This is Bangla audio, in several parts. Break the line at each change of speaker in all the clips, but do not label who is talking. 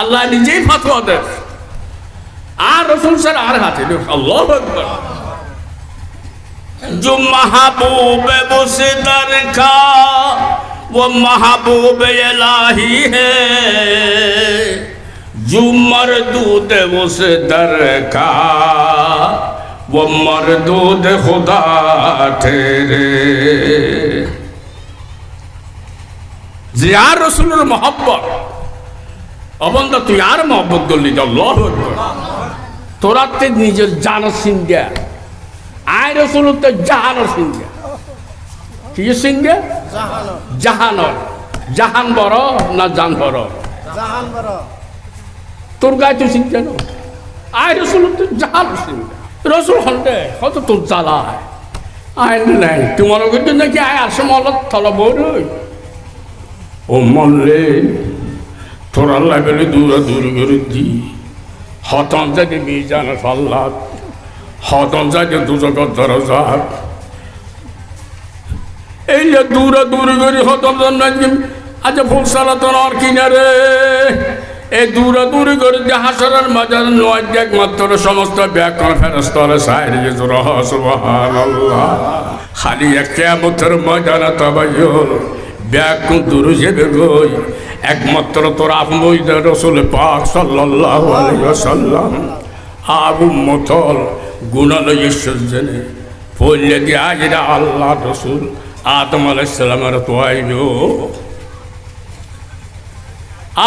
আল্লাহ নিজেই ফতোয়া দেন আর রসুল স্যার আর হাতে আল্লাহ আকবার जो महबूब उसे दर का वो महबूब इलाही है जो मरदूद उस दर का वो मरदूद खुदा ठहरे জিয়ার রসুলের মহব্বত অবন্ধ তুই আর মহব্বত করলি আল্লাহ তোরা তে নিজের জানো সিন্ধিয়া আয় রসুল তো জাহানোর সিংহা। কি সিংহা?
জাহানো
জাহানোর। জাহান বড় না জান বড়?
জাহান
তোর গায়ে তুই সিংহা নো আয় রসুল তো জাহান সিংহা। রসুল হন্ডে কত তোর জ্বালা আয় নাই তোমার কিন্তু নাকি আয় আসে মলত থল বড় ও মল্লে তোর আল্লাহ গেলে দূর দূর করে হতন থেকে মিজান ফাল্লাত হতন দরজাত। এই যে দূরে দূরে করে হতন নাকি আজ ফুল সালাতন আর কিনারে এই দূরে দূরে করে যে হাসরের মাজার নয় একমাত্র সমস্ত ব্যাকরণ ফেরস্তরে সাইরে রহ সুবহানাল্লাহ। খালি এক কিয়ামতের ময়দানে তবাইল ব্যাকুল দূরে যাবে গই একমাত্র তোর আপনই রসুল পাক সাল্লাল্লাহু আলাইহি ওয়াসাল্লাম। আবু মতল গুণালয় ঈশ্বর জেনে। পড়লে দিয়ে আজরা আল্লাহ রসুল, আদম আলাইসালামের তো আইল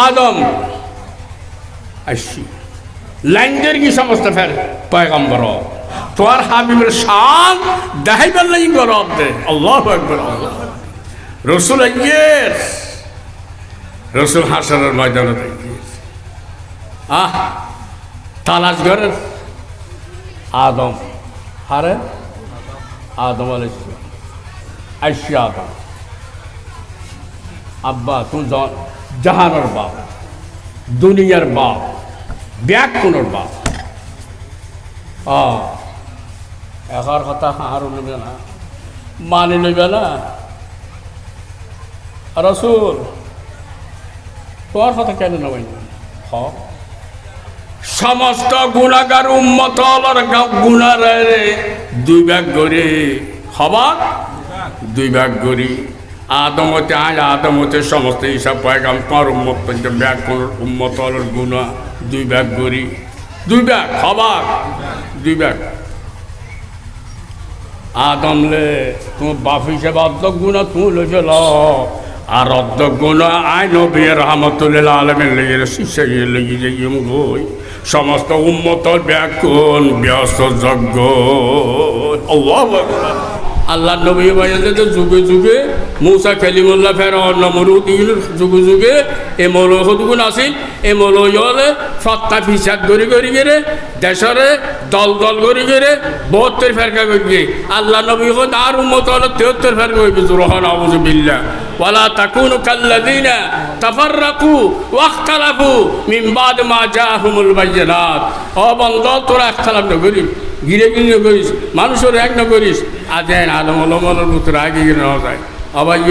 আদম, আসছি। লাইনদের কি সমস্ত ফের? পয়গম্বর, তোর হাবিবের শান দেখাইবার লাগি গরব দে। আল্লাহ একবার রসুল আইয়ের রসুল হাসানের ময়দানে আইয়ের আহ, তালাশ ঘরের আদম। হারে আদম আলাইসালাম আইসি আদম। আব্বা তুমি জাহানের বাপ। দুনিয়ার বাপ। ব্যাগ কোনোর বাপ। অ একার কথা আর নেবে না। মানি নেবে না। রসুল তোমার কথা কেন নেবেন হ। সমস্ত গুণাগার উম্মত গুণারে দুই ভাগ করে। হবা দুই ভাগ করি। আদমতে আজ আদমতে সমস্ত হিসাব পায়গাম তোমার উম্মত ব্যাগ উম্মত গুণা, দুই ভাগ করি। দুই ভাগ হবা দুই ভাগ। আদমলে তোমার বাপ হিসেবে অর্ধ গুণা তুমি লইছে আর অর্ধ আইন আই নবী রহমতুল্লাহ আলমের লেগে শিষ্য লেগে যে গই সমস্ত উন্মত ব্যাকুল ব্যস্ত যজ্ঞ? আল্লাহু নবী বাইরে যুগে যুগে মৌসা কালিমুল্লাহ ফের নমরুদ যুগে যুগে এ মৌল সদগুণ আছিল এ মৌল ইলে সত্তা ফিসাদ গড়ি গড়ি গেরে দেশরে দল দল গড়ি গেরে বহত্তর ফেরকা করবে আল্লাহ নবী হন আর উম্মত হলো তেহত্তর ফেরকা করবে রহন আবুজ বিল্লাহ ওয়ালা তাকুনু কাল্লাযিনা তাফাররাকু ওয়াখতালাফু মিন বাদ মা জাআহুমুল বায়িনাত ও বন্ধ, তোরা ইখতিলাফ না করিস গিরে গিরে করিস, মানুষের এক না করিস। আজ আলম আলমনের ভিতরে আগে গিয়ে নেওয়া যায়। অবাইল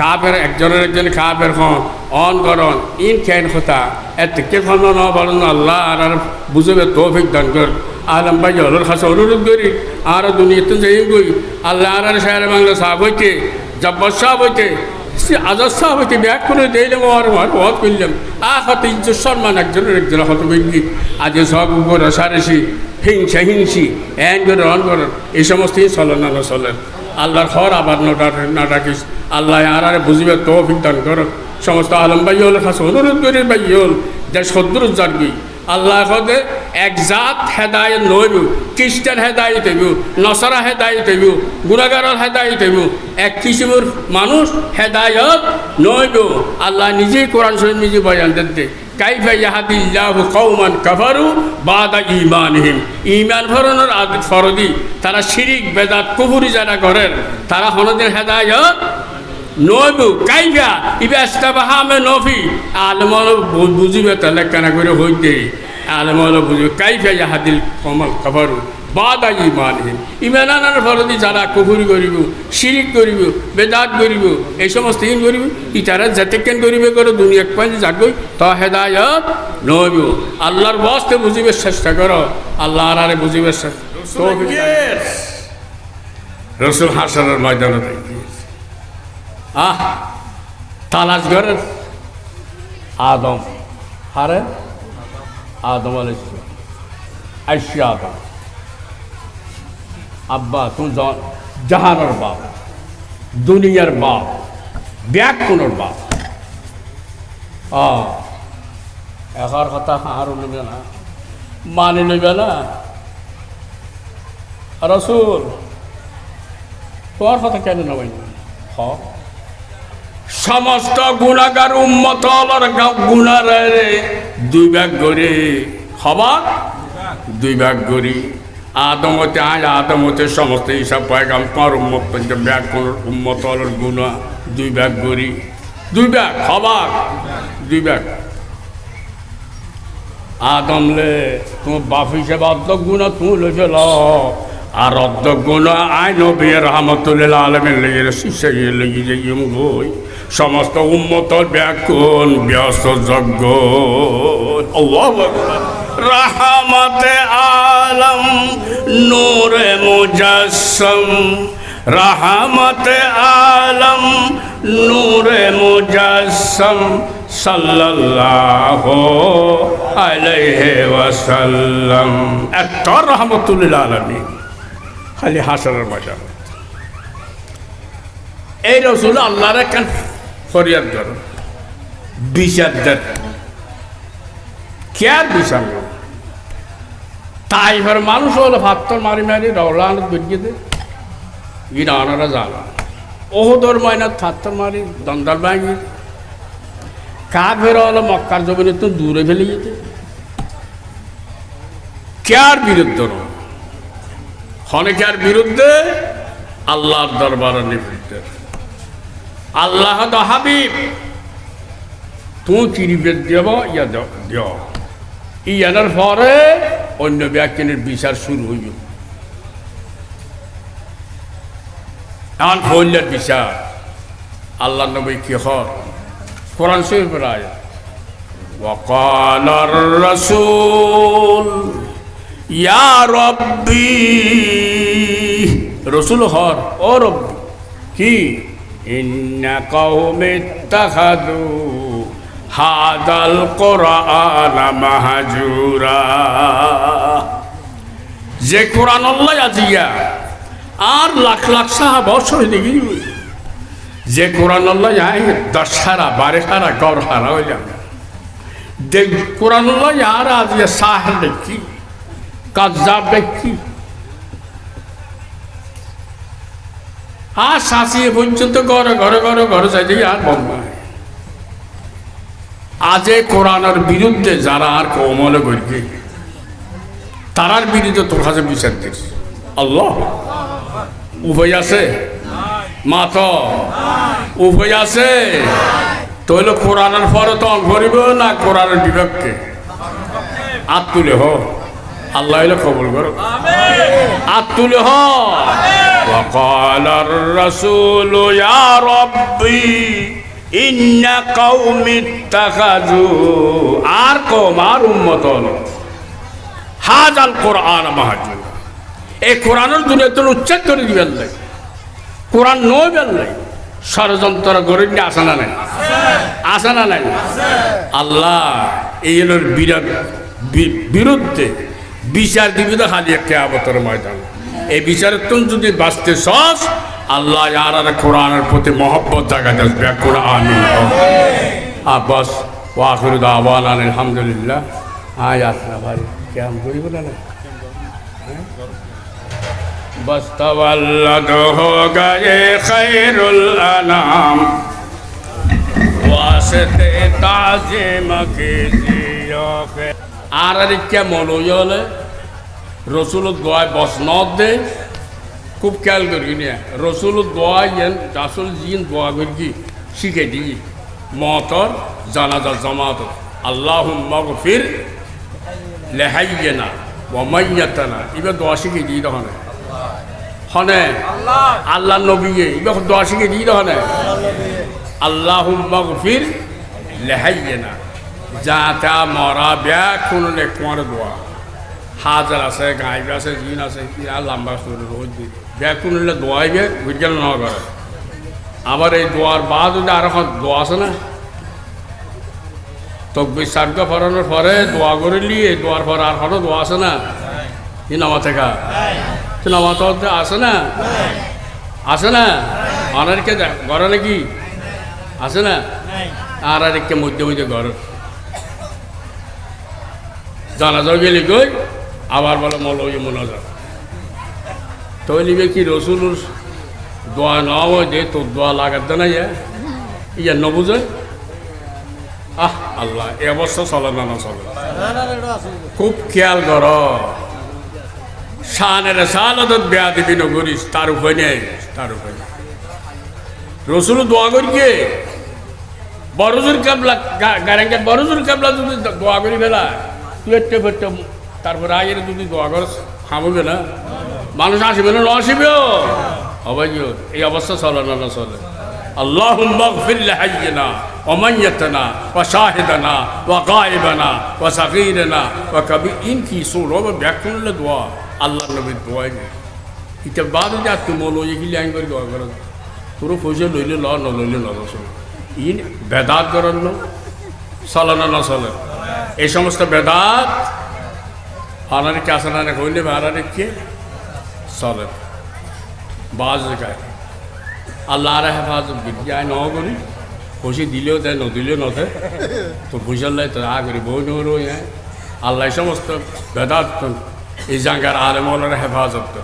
কাপের একজনের একজন কাপের খন অন করন, ইন খেন খোতা। এত কে খন ন বলেন আল্লাহ আর আর বুঝবে তৌফিক দান কর। আলম ভাই হলোর কাছে অনুরোধ করি, আর দুনিয়াতে যাই গই আল্লাহ আর আর শাহের বাংলা সাহেব হইতে, জব্বর সাহেব হইতে, সে আজাদ সাহেব হইতে ব্যাগ করে দিলাম আর আর বহুত করলাম আ হত ইজ্জত, সম্মান একজনের একজনের হত বৈজ্ঞি আজ সব উপর সারেসি হিংসা, হিংসি, এন করে রন করেন এই সমস্ত চলেন না চলেন আল্লাহর খর আবার না ডাকিস। আল্লাহ আর আর বুঝিবে তো দান কর। সমস্ত আলম ভাই হল খাস অনুরোধ করে ভাই হল যে সদ্দুর জানবি আল্লাহ হদে এক জাত হেদায়ত নইব, খ্রিস্টান হেদায়ত হইব, নসরা হেদায়ত হইব, গুণাগারের হেদায়ত হইব। এক কিসিমের মানুষ হেদায়ত নইব। আল্লাহ নিজেই কোরআন শরীফ নিজে বয়ান দিতে। কাইফা ইয়াহাদিল্লাহু কওমান কাফারু বাদা ঈমানহিম। ইমান ফরনের আদিত ফরদি তারা শিরিক, বেদাত কুহুরি যারা করেন, তারা হনদের হেদায়ত নইবু কাইফা ইবা ইস্তাবাহামে নফি। আলমল বুঝিবে তাহলে কেনা করে হইতে? আলমল বুঝিবে। কাইফা ইয়াহাদিল কমল কাফারু। বাদা ইমান ইমান আনার ফলদি যারা কুকুরি করিব শিরিক করিব বেদাত করিব এই সমস্ত ইন করিব ইতারা যাতে কেন করিবে করে দুনিয়া পাঁচ যাগই তা হেদায়ত নইব আল্লাহর বস্তে বুঝিবে চেষ্টা করো আল্লাহ আরে বুঝিবে চেষ্টা রসুল হাসানের ময়দানে আহ তালাশ ঘরের আদম। হারে আদম আলাইহিস সালাম। আইসা আদম। আব্বা তুমি জাহানের বাপ, দুনিয়ার বাপ ব্যাগ কোনোর বাপ একার কথা আর নেবে না মানে নেবে না। রসুল, তোমার কথা কেন নেবেন? হ। সমস্ত গুণাগার উম্মত গুণার দুই ভাগ করে, হবা? দুই ভাগ করি। আদমতে আয়, আদমতে সমস্ত হিসাব পায়গাম তোমার উম্মত পর্যন্ত ব্যাগ কোন উম্মত গুণা দুই ভাগ করি দুই ভাগ হবা দুই ভাগ। আদমলে তোমার বাপ হিসেবে অর্ধ গুণা তুমি লেগে ল। আর অর্ধ গুণা আই নবী রহমতুল্লাহ আলমের লেগে শিশে লেগে যে ইম গই। সমস্ত উম্মতর ব্যাকুল, ব্যস্ত যজ্ঞ। রাহমাতে আলম, নূরে মুজাসম। রাহমাতে আলম, নূরে মুজাসম। সাল্লাল্লাহু আলাইহি এত রহমতুল্লাহ আলামিন। খালি হাসানের বাজার এই রসুল আল্লাহর একখান ফরিয়াদ বিচার দেন। কে বিচার করো? তাই ফের মানুষ হলো ভাত্তর মারি মারি রওলান দুর্গে দে ইরানারা জ্বালা ওহদর ময়না থাত্তর মারি দন্দার ভাঙি কাক ফের হলো মক্কার জমিনে তো দূরে ফেলে যেতে। কার বিরুদ্ধে নয়? অনেকের বিরুদ্ধে? আল্লাহর দরবারের বিরুদ্ধে আল্লাহ তো হাবিব। তুই চিরিবে দেব, ইয়া দেও ইয়ানোর পরে অন্য ব্যক্তির বিচার শুরু হইব এখন ফৌল্যের বিচার আল্লাহ নবী কি হর কোরআন শরীফের আয়াত وقال الرسول يا ربي رسول হর ও রব্বি কি إن قوم اتخذوا হাদাল কোরআনা মাহাজুরা। যে কোরআন আল্লাহ আজিয়া, আর লাখ লাখ সাহাব অসহিদিকে যে কোরআন আল্লাহ আই দশ হারা, বারে হারা গড় হারা হয়ে যাবে দেখ কোরআন আল্লাহ আর আজিয়া সাহের ব্যক্তি কাজা ব্যক্তি আর শাসিয়ে পর্যন্ত ঘরে ঘরে ঘরে ঘরে যাই আর বন্ধ হয়। আজে কোরআনের বিরুদ্ধে যারা আর কমলে করবে তারার বিরুদ্ধে তোর কাছে বিচার দিস আল্লাহ উভয় আছে মাত উভয় আছে তৈল কোরআনের পরে তো করিব না কোরআনের বিপক্ষে আত তুলে হ আল্লাহ এলে কবল করো আত তুলে হ وقال الرسول يا ربي ইন্না কৌমিত তাকাজু আর কম আর উন্মত হাজাল কোরআন মাহাজুল এই কোরআনের দুনিয়াতে উচ্ছেদ করে দিবেন নাই। কোরআন নয় বেল নাই। ষড়যন্ত্র করে নিয়ে না নাই? আসা না নাই? আল্লাহ, এই বিরাট বিরুদ্ধে বিচার দিবি তো খালি একটা আবতর ময়দান। এই বিচারত্বন যদি বাঁচতে সস আল্লাহ আর আর কোরআনের প্রতি মহব্বত জাগাতে ব্যাক কোরআন আব্বাস ওয়াহরুদ আওয়াল আলহামদুলিল্লাহ। আয় আসনা ভাই, কেমন করিব না بس تولد ہو گئے خیر الانام واسطے تعظیم کی زیوں کے হলে রসুল দোয়ায় বসনত দে, খুব খেয়াল করি নিয়ে রসুল দোয়ায় যেন আসল জিন দোয়া করি শিখে দিই। মতর, জানাজা জামাত। আল্লাহ মগফির লেহাইয়ে না ওমাইয়াতানা এবার দোয়া শিখে দিই তখন। হনে? আল্লাহ নবীয়ে, এবার দোয়া শিখে দিই তখন। আল্লাহ মগফির লেহাইয়েনা। যা তা মরা ব্যাগ কোনো লেখ দোয়া। হাজার আছে গাইব আছে, জিন আছে আর লম্বা রোজ দিন। ব্যাগ কোনো দোয়াইবে বুঝগেল ন করে আবার এই দোয়ার বাদ যদি আর এখন দোয়া আছে না? তকবির সার্গ ফরানোর পরে দোয়া করে নিয়ে দোয়ার পর আর হলো দোয়া আছে না? ই নামা থেকে তো নামা তো আছে না? আছে না? অনারকে ঘরে নাকি? আছে না? আর আর একে মধ্যে মধ্যে ঘর। জানাজা গেলি গই আবার বলে, মল ওই মনাজা তো নিবে কি রসুল দোয়া নাও যে তোর দোয়া লাগাতে না ইয়া ইয়া নবুঝে আহ, আল্লাহ, এ অবস্থা চলে না না চলে? খুব খেয়াল কর শানের শালত বেয়া দিবি নগরিস তার উপায় নেই তার নেই রসুল দোয়া করিকে বড়জুর কাবলা গারেঙ্গে বড়জুর কাবলা যদি দোয়া করি ফেলা তুই একটু তারপরে আগের যদি দোয়া কর খাববে না মানুষ আসবে না আসিবেও হবে এই অবস্থা চলে না না চলে اللهم اغفر لحينا وميتنا وشاهدنا وغائبنا وصغيرنا وكبير إنكي سورة وبيكون لدعاء الله نبي دعاء এটা বাদ যা তুমি বলো এগুলি আইন করে দোয়া করো তোর পয়সা লইলে ল ন লইলে ন চলে ইন বেদাত করেন না চলে না না চলে এই সমস্ত বেদাত আনারে কে আসে না কইলে আনারে কে? চলে বাজ গায় আল্লাহর হেফাজত বিদ্যায় ন করি? খুশি দিলেও দেয় নদিলেও নদে তো বুঝাল্লাই তো আ করি বই নরো আল্লাহ সমস্ত বেদাত এই জায়গার আলমলের হেফাজত তো।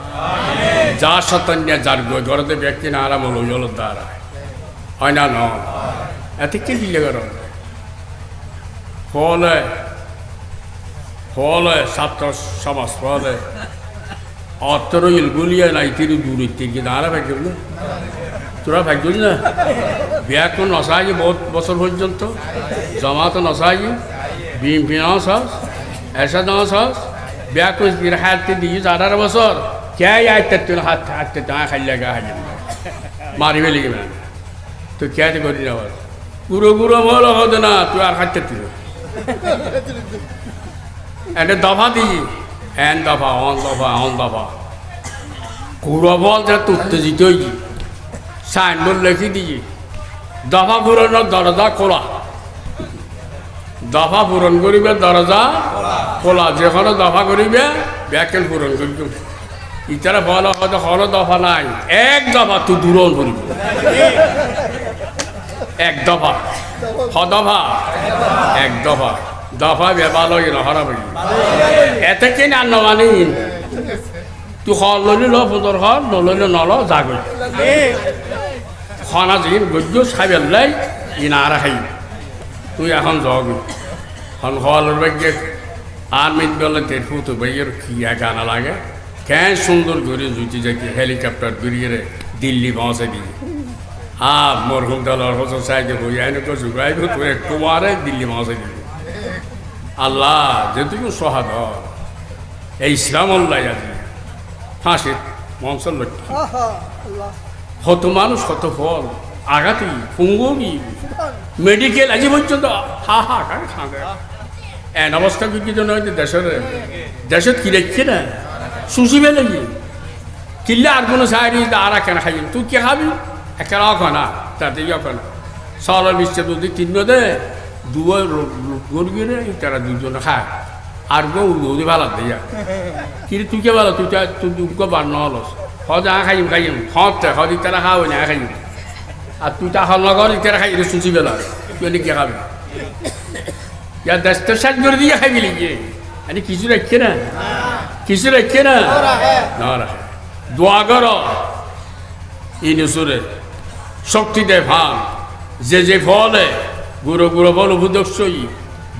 যা সতন্যা যার গড়তে ব্যক্তি না, আরাম হলো জলের দ্বারা হয় না, ন। এত কে দিলে কর ফলে ফলে ছাত্র সমাজ ফলে। অত্তরইল গুলিয়ে নাই তিরু দূর থেকে দাঁড়া না তোরা ভাগ্যই না? বিয়াকন নসাই বহুত বছর পর্যন্ত। জমাতো নসাই বিএমপি নসাস এসা নসাস বিয়াকন হাতে দিয়ে আঠারো বছর। কে আইতে তুই হাত হাতে তা খাইলে গা হাইলে। মারিবে লিখে না তো কে করি না গুরু গুরু বল হতো না তুই আর খাইতে তুই এটা দফা দিই এন দফা অন দফা অন দফা কুড়ো বল যা উত্তেজিত হয়ে সাইনবোর্ড লিখি দিয়ে দফা পূরণের দরজা খোলা দফা পূরণ করিবে দরজা খোলা যেখানে দফা করিবে ব্যাকেল পূরণ করিব ইতারা বল হয়তো হলো দফা নাই এক দফা তুই দূরণ করিব এক দফা হ দফা এক দফা দফা বেবাল নহরা এতে কি নমানি? তুই হল লইলি ল পুতর হল নলইলে নল জাগল খানা যিন গজ্য খাই পেলাই ইনা আর খাই। তুই এখন যাওয়া এখন হলের বাইকে আর মিট বেলা তের ফুটো বাইয়ের খিয়া গানা লাগে। কেন সুন্দর করে জুটি যাকে হেলিকপ্টার ঘুরিয়ে দিল্লি পৌঁছে দিয়ে। আ মরহুম দলের হোসেন সাহেব হই আইনকে জুগাইব তুই একটু দিল্লি পৌঁছে দিবি আল্লাহ যে তুই সহাদ এই ইসলাম আল্লাহ আজি ফাঁসির লক্ষ্য কত মানুষ কত ফল আঘাতি ফুঙ্গি মেডিকেল আজ পর্যন্ত হা হা কার এন অবস্থা কি জন্য হয়তো দেশের? দেশত কি দেখছে না? শুষিবে লাগি। কিল্লে আর কোনো সাইডি আর কেন খাই তুই কে খাবি? একেরা খানা তাতে ইয়ে খানা সরল বিশ্বে যদি তিন দে। দুয়ে গরু রে তারা দুজনে খায়। আর গো উদি ভালো দিয়া। কিন্তু তুই কে ভালো তুই তুই দুঃখ বার নহলস হজ আ খাইম খাইম। হতে হজ ইতারা খাওয়াই না খাইম। আর তুই তা হল নগর ইতারা খাই সুচি বেলা। তুই এনে কে খাবি? ইয়া দেশটা শেষ করে দিয়ে খাইবি লিখে এনে কিছু রাখছে না? কিছু রাখছে না? না রাখে দোয়া কর ই নসুরে শক্তি দেয় ভান যে যে ফলে। গুঁড়ো গুঁড়ো বল উপদর্শই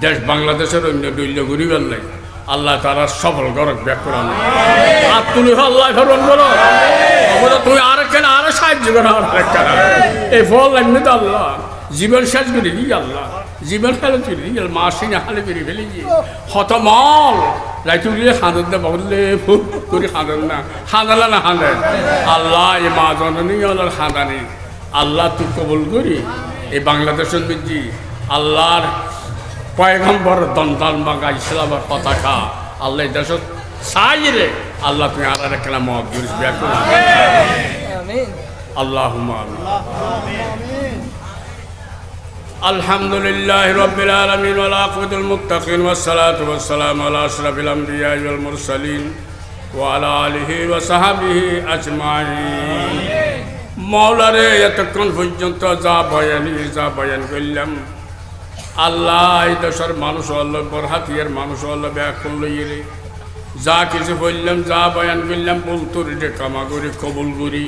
দেশ বাংলাদেশের অন্য দৈল্য গরিবের নাই। আল্লাহ তারা সফল করক ব্যাক করান আর তুমি আল্লাহ ফেরন করো তুমি আর কেন আরও সাহায্য করো আর এই ফল এমনি তো আল্লাহ। জীবন শেষ করে দিই আল্লাহ। জীবন ফেলে চলে দিই মা সিনে হালে করে ফেলে হতমল রাইতে উড়িয়ে খাঁদন দে বললে ফুট করে খাঁদন না। খাঁদালা না খাঁদেন আল্লাহ এই মা জননী আল্লাহর খাঁদানি আল্লাহ তুই কবুল করি। এই বাংলাদেশের মিজি আল্লাহর পয়গম্বর দন্তাল মাগা ইসলামের পতাকা আল্লাহ এই দেশ চাই রে আল্লাহ তুমি আর একটা মত করিস ব্যাকুল আল্লাহ الحمد لله رب العالمين والعاقبة المتقين والصلاة والسلام على أشرف الأنبياء والمرسلين وعلى آله وصحبه أجمعين মৌলারে, এতক্ষণ পর্যন্ত যা বয়ানি যা বয়ান করলাম, আল্লাহ এই দেশের মানুষ হল, বরহাতিয়ার মানুষ হল, ব্যাকুল লইয়ে যা কিছু বললাম, যা বয়ান করলাম বলতো রে কামা করি, কবুল করি।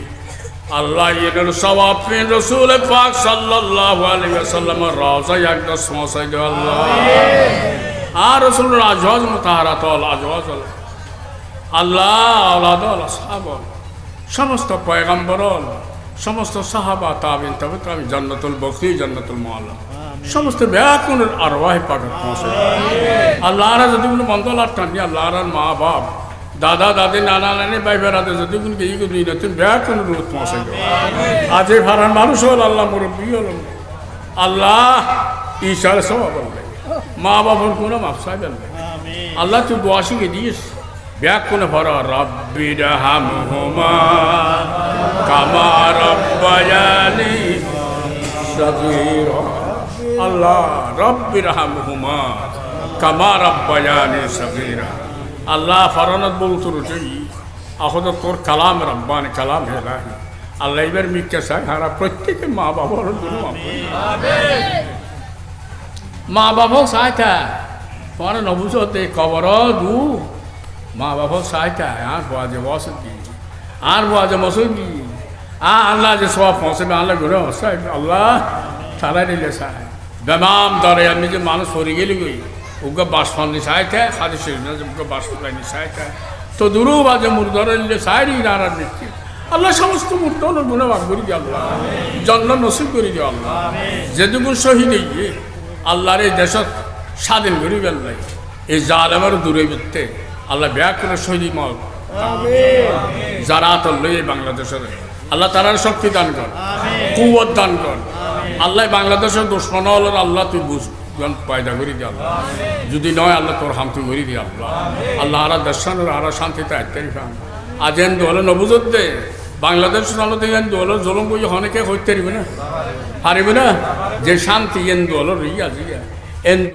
আল্লাহ এর সবাব রসুল পাক সাল্লাল্লাহু আলাইহি ওয়াসাল্লামের রওজায় একটা সমসাই দে আল্লাহ। আর রসুল আজওয়াজ মুতাহারাত আজওয়াজ আল্লাহ, আওলাদ আসহাব সমস্ত পয়গম্বর সমস্ত সাহাবা তাবিন তবে তাবিন জান্নাতুল বকরি জান্নাতুল মাওলা সমস্ত ব্যাকুনের আরওয়াহ পাকের পৌঁছে আল্লাহ আর যদি কোনো মন্দল আর টানি আল্লাহ আর মা বাপ দাদা দাদি নানা নানি ভাই বেড়াতে যদি কোনো গিয়ে করি না তুমি ব্যাকুনের রূপ পৌঁছে আজ এই ভাড়ার মানুষ হল আল্লাহ মুরব্বী হল। আল্লাহ ঈশার সব বলবে মা বাবার কোনো মাফসাই বলবে আল্লাহ তুই দোয়া শিখে দিস ব্যাক কোনে ভরা রব্বি রাহামহুমা, কামা রব্বায়ানি সগীরা। আল্লাহ রব্বি রাহামহুমা, কামা রব্বায়ানি সগীরা। আল্লাহ ফরানত বলতো রুটি আহত তোর কালাম রব্বানি কালাম হেলাহি আল্লাহ এবার মিথ্যা চাই হারা প্রত্যেকে মা বাবার জন্য। মা বাবাও চাইতা তোমার নবুঝতে কবর দু মা বাবাও চাইতা আর বাজে বসতি আর বাজে মসুদি আ আল্লাহ যে সব পৌঁছবে আল্লাহ ঘুরে হসাই আল্লাহ তারা দিলে চাই বেমাম দরে আমি যে মানুষ সরে গেলি গই ওকে বাস ফান্দি চাইতে খাদি সেদিন ওকে বাস ফান্দি চাইতে তো দূরও বাজে মুর্দরে নিলে চাইরি নারার দিচ্ছি আল্লাহ সমস্ত মূর্ত গুণে বাদ করে দিয়ে আল্লাহ। জন্ম নসিব করে দিয়ে আল্লাহ। যেটুকুন শহীদ আল্লাহর এই দেশত স্বাধীন করে বেলাই এই জালেমের দূরে বিত্তে আল্লাহ ব্যাগ করে শহীদ মত যারা তোর লই বাংলাদেশের আল্লাহ তারার শক্তি দান কর কুয়ত দান কর। আল্লাহ বাংলাদেশের দুশ্মন হল আল্লাহ তুই বুঝ পয়দা করে দিয়ে আল্লাহ। যদি নয় আল্লাহ তোর হামতি করে দিয়ে আল্লাহ। আল্লাহ আরা দর্শনের আরা শান্তিতে আত্মারি পান আজ এন দোলে নবুজত দে বাংলাদেশ আলোতে এন দোলে জলম বই অনেকে হইতে পারিবে না? পারিবে। না? যে শান্তি এন দোলের ইয়া জিয়া। এন